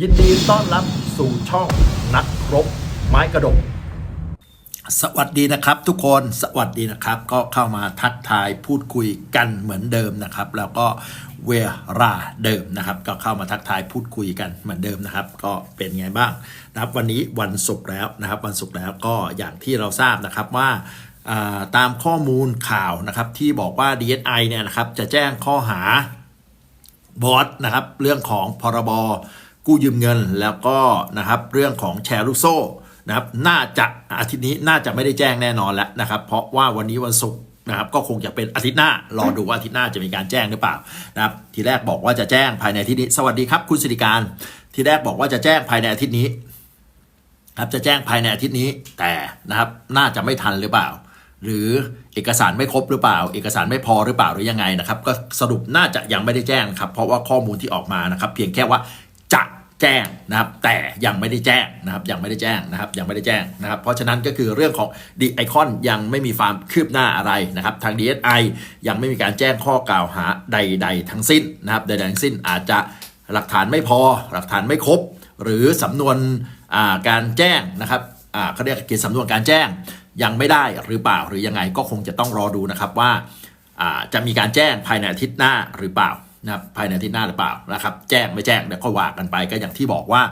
ยินดีต้อนรับสู่ช่องนักรบไม้กระดก สวัสดีนะครับทุกคนสวัสดีนะครับ ก็เข้ามาทักทายพูดคุยกันเหมือนเดิมนะครับ แล้วก็เวลาเดิมนะครับ ก็เข้ามาทักทายพูดคุยกันเหมือนเดิมนะครับ ก็เป็นไงบ้างนะครับ วันนี้วันศุกร์แล้วนะครับ วันศุกร์แล้วก็อย่างที่เราทราบนะครับว่าอ่าตามข้อมูลข่าวนะครับที่บอกว่า DSI เนี่ยนะครับจะแจ้งข้อหาบอสนะครับเรื่องของพรบ กู้ยืมเงินแล้วก็นะครับเรื่องของแชร์ลูกโซ่นะครับน่าจะอาทิตย์นี้น่าจะไม่ได้แจ้งแน่นอนแล้วนะครับ เพราะว่าวันนี้วันศุกร์นะครับก็คงจะเป็นอาทิตย์หน้ารอดูว่าอาทิตย์หน้าจะมีการแจ้งหรือเปล่านะครับทีแรกบอกว่าจะแจ้งภายในอาทิตย์นี้ สวัสดีครับคุณสิริการ ทีแรกบอกว่าจะแจ้งภายในอาทิตย์นี้ครับจะแจ้งภายในอาทิตย์นี้แต่นะครับน่าจะไม่ทันหรือเปล่า หรือเอกสารไม่ครบหรือเปล่า เอกสารไม่พอหรือเปล่าหรือยังไงนะครับ ก็สรุปน่าจะยังไม่ได้แจ้งครับ เพราะว่าข้อมูลที่ออกมานะครับ เพียงแค่ว่า แจ้งนะครับ แต่ยังไม่ได้แจ้งนะครับยังไม่ได้แจ้งนะครับยังไม่ได้แจ้งนะครับ เพราะฉะนั้นก็คือเรื่องของดีไอคอนยังไม่มีความคืบหน้าอะไรนะครับ ทาง DSI ยังไม่มีการแจ้งข้อกล่าวหาใด ๆ ทั้งสิ้นนะครับใดๆทั้งสิ้นอาจจะหลักฐานไม่พอหลักฐานไม่ครบ หรือสำนวนการแจ้งนะครับเขาเรียกเกียรติสำนวนการแจ้งยังไม่ได้หรือเปล่าหรือยังไงก็คงจะต้องรอดูนะครับว่าจะมีการแจ้งภายในอาทิตย์หน้าหรือเปล่า นะภายในทิตย์หน้าหรือเปล่านะครับแจ้งไม่แจ้งเดี๋ยวก็ว่ากันไปก็อย่างที่บอกว่า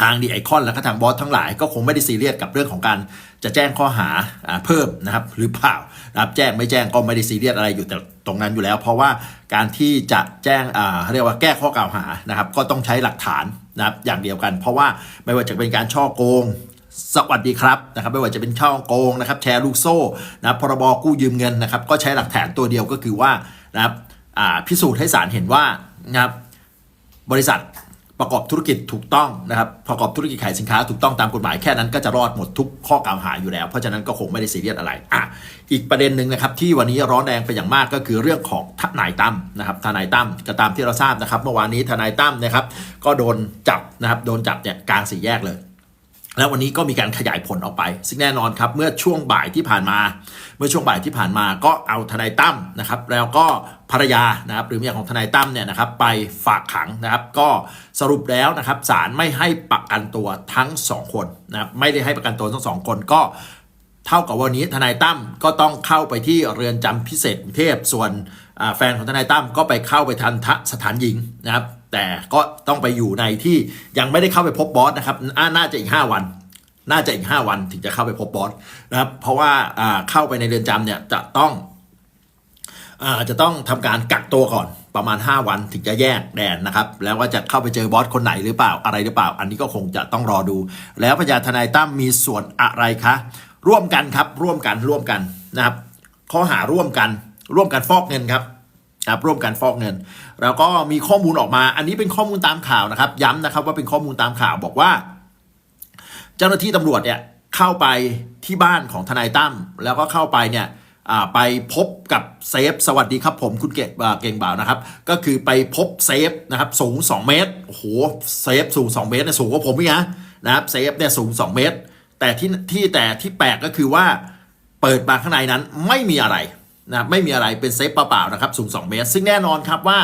ทางดีไอคอนและก็ทางบอสทั้งหลายก็คงไม่ได้ซีเรียสกับเรื่องของการจะแจ้งข้อหาอเพิ่มนะครับหรือเปล่านะครับแจ้งไม่แจ้งก็ไม่ได้ซีเรียสอะไรอยู่แต่ตรงนั้นอยู่แล้ว เพราะว่าการที่จะแจ้งเรียกว่าแก้ข้อกล่าวหานะครับก็ต้องใช้หลักฐานนะครับอย่างเดียวกัน เพราะว่าไม่ว่าจะเป็นการช่อโกงสวัสดีครับนะครับไม่ว่าจะเป็นช่อโกงนะครับแชร์ลูกโซ่นะรพรบกู้ยืมเงินนะครับก็ใช้หลักฐานตัวเดียวก็คือว่านะครับ พิสูจน์ให้ศาลเห็นว่านะครับบริษัทประกอบธุรกิจถูกต้องนะครับประกอบธุรกิจขายสินค้าถูกต้องตามกฎหมายแค่นั้นก็จะรอดหมดทุกข้อกล่าวหาอยู่แล้ว เพราะฉะนั้นก็คงไม่ได้ซีเรียสอะไรอะอีกประเด็นหนึ่งนะครับที่วันนี้ร้อนแรงเป็นอย่างมากก็คือเรื่องของทนายตั้มนะครับทนายตั้มก็ตามที่เราทราบนะครับ เมื่อวานนี้ทนายตั้มนะครับก็โดนจับนะครับโดนจับเนี่ยกลางสี่แยกเลย แล้ววันนี้ก็มีการขยายผลออกไป ซึ่งแน่นอนครับ เมื่อช่วงบ่ายที่ผ่านมา เมื่อช่วงบ่ายที่ผ่านมาก็เอาทนายตั้มนะครับ แล้วก็ภรรยานะครับหรือเมียของทนายตั้มเนี่ยนะครับไปฝากขังนะครับ ก็สรุปแล้วนะครับศาลไม่ให้ประกันตัวทั้งสองคนนะครับไม่ได้ให้ประกันตัวทั้งสองคนก็เท่ากับวันนี้ทนายตั้มก็ต้องเข้าไปที่เรือนจำพิเศษกรุงเทพส่วนแฟนของทนายตั้มก็ไปเข้าไปทันทะสถานหญิงนะครับ แต่ก็ต้องไปอยู่ในที่ยังไม่ได้เข้าไปพบบอสนะครับอ่าน่าจะอีก 5 วัน น่าจะอีก 5 วันถึงจะเข้าไปพบบอสนะครับ เพราะว่าเข้าไปในเรือนจำเนี่ยจะต้องอจะต้องทำการกักตัวก่อนประมาณ 5 วันถึงจะแยกแดนนะครับ แล้วว่าจะเข้าไปเจอบอสคนไหนหรือเปล่าอะไรหรือเปล่า อันนี้ก็คงจะต้องรอดู แล้วพญาทนายตั้มมีส่วนอะไรคะร่วมกันครับร่วมกันร่วมกันนะครับข้อหาร่วมกันร่วมกันฟอกเงินครับ รับร่วมกันฟอกเงิน แล้วก็มีข้อมูลออกมา อันนี้เป็นข้อมูลตามข่าวนะครับ ย้ำนะครับว่าเป็นข้อมูลตามข่าวบอกว่า เจ้าหน้าที่ตำรวจเนี่ยเข้าไปที่บ้านของทนายตั้มแล้วก็เข้าไปเนี่ยไปพบกับเซฟ สวัสดีครับผมคุณเก่งเก่งบ่าวนะครับ ก็คือไปพบเซฟนะครับสูง 2 เมตรโอ้โหเซฟสูง 2 เมตรเนี่ยสูงกว่าผมอีกนะนะครับเซฟเนี่ยสูง 2 เมตร แต่ที่ที่แต่ที่แปลกก็คือว่าเปิดมาข้างในนั้นไม่มีอะไร นะไม่มีอะไรเป็นเซฟเปล่าๆนะครับสูง 2 เมตร ซึ่งแน่นอนครับว่า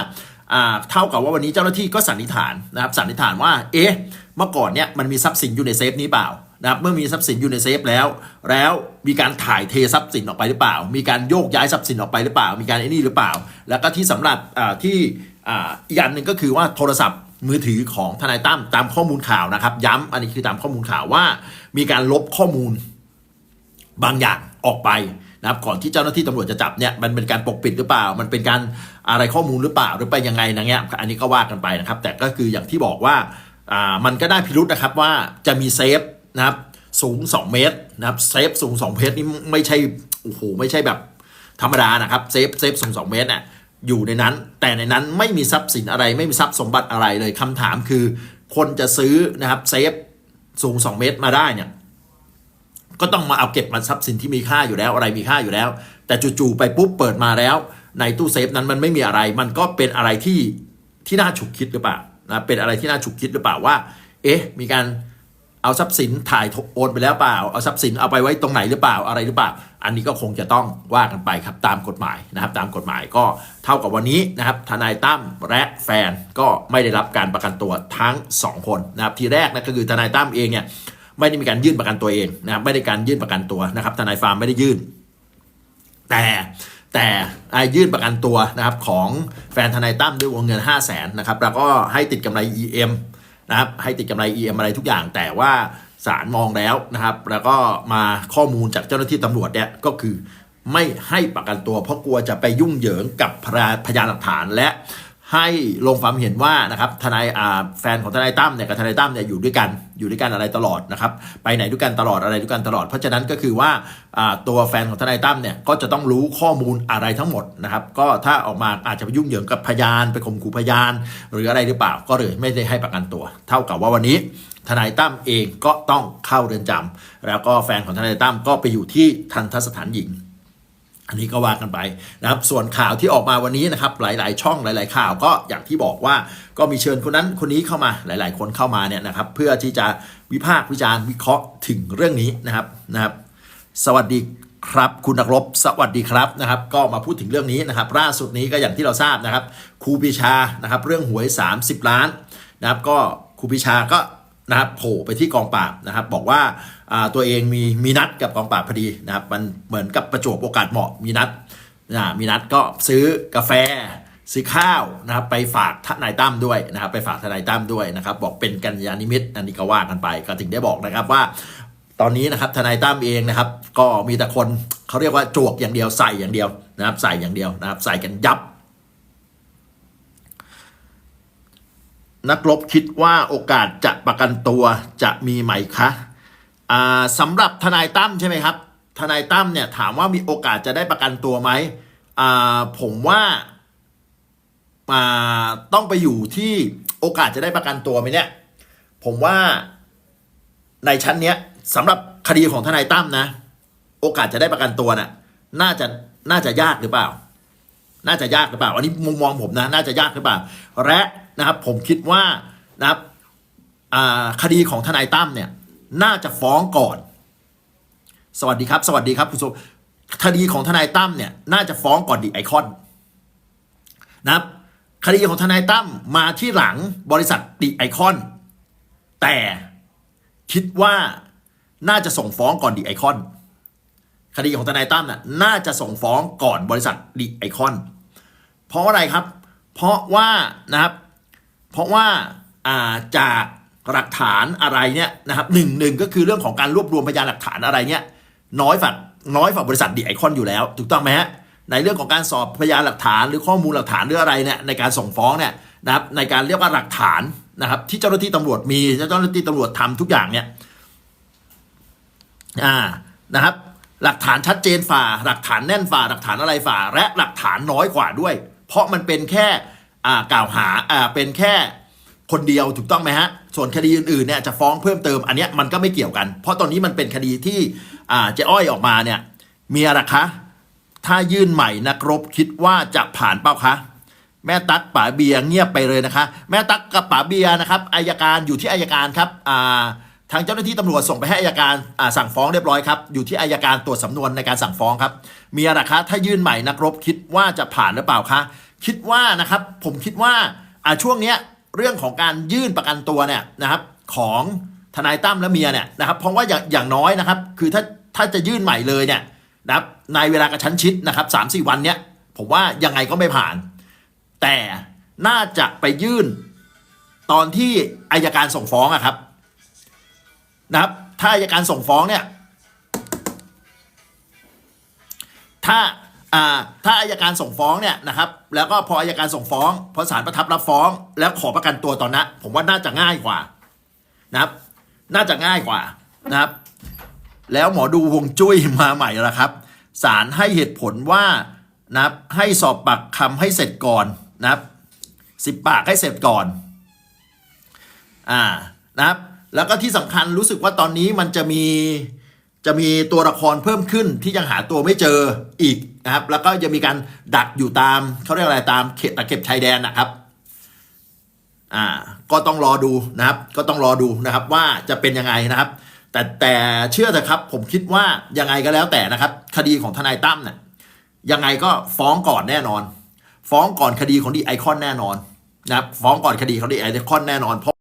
เท่ากับว่าวันนี้เจ้าหน้าที่ก็สันนิษฐานนะครับสันนิษฐานว่าเอ๊ะเมื่อก่อนเนี่ยมันมีทรัพย์สินอยู่ในเซฟนี้เปล่านะครับเมื่อมีทรัพย์สินอยู่ในเซฟแล้ว แล้วมีการถ่ายเททรัพย์สินออกไปหรือเปล่า มีการโยกย้ายทรัพย์สินออกไปหรือเปล่า มีการไอ้นี่หรือเปล่า แล้วก็ที่สำหรับที่อีกอันหนึ่งก็คือว่าโทรศัพท์มือถือของทนายตั้มตามข้อมูลข่าวนะครับ ย้ำอันนี้คือตามข้อมูลข่าวว่า มีการลบข้อมูลบางอย่างออกไป นะครับก่อนที่เจ้าหน้าที่ตำรวจจะจับเนี่ยมันเป็นการปกปิดหรือเปล่า มันเป็นการอะไรข้อมูลหรือเปล่าหรือไปยังไงนะเงี้ยอันนี้ก็ว่ากันไปนะครับ แต่ก็คืออย่างที่บอกว่าอ่ามันก็ได้พิรุษนะครับว่าจะมีเซฟนะครับสูง 2 เมตรนะครับเซฟสูง 2 เมตรนี่ไม่ใช่โอ้โหไม่ใช่แบบธรรมดานะครับเซฟเซฟสูง 2 เมตรเนี่ยอยู่ในนั้น แต่ในนั้นไม่มีทรัพย์สินอะไร ไม่มีทรัพย์สมบัติอะไรเลยคำถามคือ คนจะซื้อนะครับเซฟสูง 2 เมตรมาได้เนี่ย ก็ต้องมาเอาเก็บมันทรัพย์สินที่มีค่าอยู่แล้วอะไรมีค่าอยู่แล้ว แต่จู่ๆไปปุ๊บเปิดมาแล้ว ในตู้เซฟนั้นมันไม่มีอะไร มันก็เป็นอะไรที่ที่น่าฉุกคิดหรือเปล่านะเป็นอะไรที่น่าฉุกคิดหรือเปล่าว่า เอ๊ะ มีการเอาทรัพย์สินถ่ายโอนไปแล้วเปล่า เอาทรัพย์สินเอาไปไว้ตรงไหนหรือเปล่าอะไรหรือเปล่า อันนี้ก็คงจะต้องว่ากันไปครับตามกฎหมายนะครับ ตามกฎหมายก็เท่ากับวันนี้นะครับทนายตั้มและแฟนก็ไม่ได้รับการประกันตัวทั้งสองคนนะครับทีแรกนะก็คือทนายตั้มเองเนี่ย ไม่ได้มีการยื่นประกันตัวเองนะครับไม่ได้การยื่นประกันตัวนะครับทนายฟาร์มไม่ได้ยื่น แต่แต่ยื่นประกันตัวนะครับของแฟนทนายตั้มด้วยวงเงิน 5 0 0แสนนะครับแล้วก็ให้ติดกำไร EM นะครับให้ติดกำไร EM อะไรทุกอย่าง แต่ว่าศาลมองแล้วนะครับ แล้วก็มาข้อมูลจากเจ้าหน้าที่ตำรวจเนี่ยก็คือไม่ให้ประกันตัว เพราะกลัวจะไปยุ่งเหยิงกับพยานหลักฐานและ ให้ลงความเห็นว่านะครับทนายแฟนของทนายตั้มเนี่ยกับทนายตั้มเนี่ยอยู่ด้วยกันอยู่ด้วยกันอะไรตลอดนะครับไปไหนด้วยกันตลอดอะไรด้วยกันตลอด เพราะฉะนั้นก็คือว่าตัวแฟนของทนายตั้มเนี่ยก็จะต้องรู้ข้อมูลอะไรทั้งหมดนะครับก็ถ้าออกมาอาจจะไปยุ่งเหยิงกับพยานไปข่มขู่พยาน หรืออะไรหรือเปล่าก็เลยไม่ได้ให้ประกันตัว เท่ากับว่าวันนี้ทนายตั้มเองก็ต้องเข้าเรือนจำแล้วก็แฟนของทนายตั้มก็ไปอยู่ที่ทันทสถานหญิง อันนี้ก็ว่ากันไปนะครับส่วนข่าวที่ออกมาวันนี้นะครับหลาย ๆ ช่องหลาย ๆ ข่าวก็อย่างที่บอกว่าก็มีเชิญคนนั้นคนนี้เข้ามาหลาย ๆ คนเข้ามาเนี่ยนะครับเพื่อที่จะวิพากษ์วิจารณ์วิเคราะห์ถึงเรื่องนี้นะครับนะครับ สวัสดีครับคุณนักรบสวัสดีครับนะครับ ก็มาพูดถึงเรื่องนี้นะครับล่าสุดนี้ก็อย่างที่เราทราบนะครับครูปีชานะครับเรื่องหวย 30 ล้านนะครับก็ครูปีชาก็ นะครับโผล่ไปที่กองปราบนะครับ บอกว่าตัวเองมีมีนัดกับกองปราบพอดีนะครับ มันเหมือนกับประจวบโอกาสเหมาะมีนัดนะมีนัดก็ซื้อกาแฟซื้อข้าวนะครับไปฝากทนายตั้มด้วยนะครับ ไปฝากทนายตั้มด้วยนะครับ บอกเป็นกัญญาณิมิตอันนี้ก็ว่ากันไปก็ถึงได้บอกนะครับว่า ตอนนี้นะครับทนายตั้มเองนะครับ ก็มีแต่คนเขาเรียกว่าจวกอย่างเดียวใส่อย่างเดียวนะครับ ใส่อย่างเดียวนะครับ ใส่กันยับ นักรบคิดว่าโอกาสจะประกันตัวจะมีไหมคะสำหรับทนายตั้มใช่ไหมครับ ทนายตั้มเนี่ยถามว่ามีโอกาสจะได้ประกันตัวไหมผมว่าอ่าต้องไปอยู่ที่โอกาสจะได้ประกันตัวไหมเนี่ย ผมว่าในชั้นเนี้ยสำหรับคดีของทนายตั้มนะ โอกาสจะได้ประกันตัวน่ะน่าจะน่าจะยากหรือเปล่า น่าจะยากหรือเปล่า อันนี้มุมมองผมนะ น่าจะยากหรือเปล่า และนะครับผมคิดว่านะครับคดีของทนายตั้มเนี่ยน่าจะฟ้องก่อน สวัสดีครับ สวัสดีครับคุณสุคดีของทนายตั้มเนี่ยน่าจะฟ้องก่อนดีไอคอนนะครับคดีของทนายตั้มมาที่หลังบริษัทดีไอคอน แต่คิดว่าน่าจะส่งฟ้องก่อนดีไอคอน คดีของทนายตั้มน่ะน่าจะส่งฟ้องก่อนบริษัทดีไอคอน เพราะอะไรครับ เพราะว่านะครับ เพราะว่าาจากหลักฐานอะไรเนี่ยนะครับหนึ่งหนึ่งก็คือเรื่องของการรวบรวมพยานหลักฐานอะไรเนี่ยน้อยฝักน้อยฝักบริษัทดีไอคอนอยู่แล้ว ถูกต้องไหมฮะในเรื่องของการสอบพยานหลักฐานหรือข้อมูลหลักฐานหรืออะไรเนี่ยในการส่งฟ้องเนี่ยนะครับในการเรียกว่าหลักฐานนะครับ ที่เจ้าหน้าที่ตำรวจมีเจ้าหน้าที่ตำรวจทำทุกอย่างเนี่ยอ่านะครับ หลักฐานชัดเจนฝ่า หลักฐานแน่นฝ่า หลักฐานอะไรฝ่า และหลักฐานน้อยกว่าด้วย เพราะมันเป็นแค่กล่าวหาเป็นแค่คนเดียวถูกต้องไหมฮะ ส่วนคดีอื่นๆเนี่ยจะฟ้องเพิ่มเติมอันเนี้ยมันก็ไม่เกี่ยวกัน เพราะตอนนี้มันเป็นคดีที่เจ๊อ้อยออกมาเนี่ยมีอะไรคะ ถ้ายื่นใหม่นักรบคิดว่าจะผ่านเป้าคะ แม่ตั๊กป๋าเบียเงียบไปเลยนะคะ แม่ตั๊กกับป๋าเบียนะครับอายการอยู่ที่อายการครับอ่า ทางเจ้าหน้าที่ตำรวจส่งไปให้อายการสั่งฟ้องเรียบร้อยครับ อยู่ที่อายการตรวจสำนวนในการสั่งฟ้องครับ มีอะไรคะถ้ายื่นใหม่นักรบคิดว่าจะผ่านหรือเปล่าคะคิดว่านะครับผมคิดว่าอ่าช่วงเนี้ยเรื่องของการยื่นประกันตัวเนี่ยนะครับ ของทนายตั้มและเมียเนี่ยนะครับเพราะว่าอย่างอย่างน้อยนะครับ คือถ้าถ้าจะยื่นใหม่เลยเนี่ยนะครับในเวลากระชั้นชิดนะครับสามสี่วันเนี้ยผมว่ายังไงก็ไม่ผ่าน แต่น่าจะไปยื่นตอนที่อายการส่งฟ้องอะครับ นะครับ ถ้าอายการส่งฟ้องเนี่ย ถ้าอ่าถ้าอายการส่งฟ้องเนี่ยนะครับ แล้วก็พออายการส่งฟ้องพอศาลประทับรับฟ้อง แล้วขอประกันตัวตอนนั้นผมว่าน่าจะง่ายกว่า นะครับ น่าจะง่ายกว่านะครับ แล้วหมอดูฮวงจุ้ยมาใหม่แล้วครับศาลให้เหตุผลว่านะครับให้สอบปากคำให้เสร็จก่อนนะครับสิบปากให้เสร็จก่อน อ่านะครับ แล้วก็ที่สำคัญรู้สึกว่าตอนนี้มันจะมีจะมีตัวละครเพิ่มขึ้นที่ยังหาตัวไม่เจออีกนะครับ แล้วก็จะมีการดักอยู่ตามเขาเรียกอะไรตามเขตตะเข็บชายแดนนะครับอ่าก็ต้องรอดูนะครับ ก็ต้องรอดูนะครับว่าจะเป็นยังไงนะครับ แต่แต่เชื่อเถอะครับ ผมคิดว่ายังไงก็แล้วแต่นะครับ คดีของทนายตั้มเนี่ยยังไงก็ฟ้องก่อนแน่นอน ฟ้องก่อนคดีของดีไอคอนแน่นอนนะครับ ฟ้องก่อนคดีของดีไอคอนแน่นอนเพราะ